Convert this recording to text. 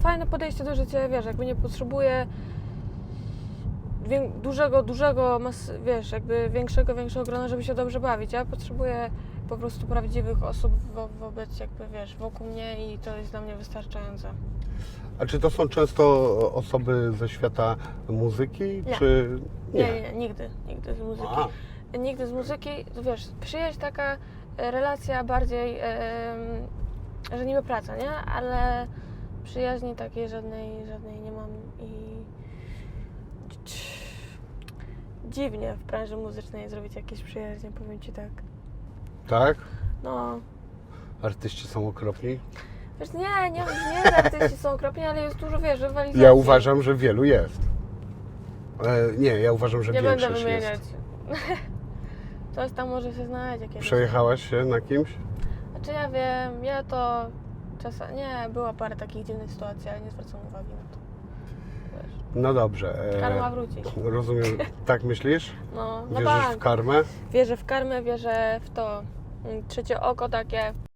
fajne podejście do życia, wiesz, jakby nie potrzebuję dużego, dużego, mas, wiesz, jakby większego, większego grona, żeby się dobrze bawić. Ja potrzebuję po prostu prawdziwych osób wo, wobec, jakby, wiesz, wokół mnie i to jest dla mnie wystarczające. A czy to są często osoby ze świata muzyki, Nie. czy Nie, nie, nie nigdy, nigdy z muzyki. A, Nigdy z muzyki, wiesz, przyjaźń taka e, relacja bardziej, em, że niby praca, nie? Ale przyjaźni takiej żadnej, żadnej nie mam i dziwnie w branży muzycznej zrobić jakieś przyjaźnie, powiem Ci tak. tak? No, Artyści są okropni. wiesz, nie, nie, nie że artyści są okropni, ale jest dużo, wiesz, rywalizacji. Ja uważam, że wielu jest. E, nie, ja uważam, że Nie będę większość wymieniać. jest. Coś tam może się znajdzie kiedyś. Przejechałaś się na kimś? Znaczy ja wiem, ja to czasem, nie, była parę takich dziwnych sytuacji, ale nie zwracam uwagi na to. Wiesz, No dobrze. e, karma wróci. Rozumiem, tak myślisz? No, na Wierzysz w bank. karmę? Wierzę w karmę, wierzę w to mm, trzecie oko takie,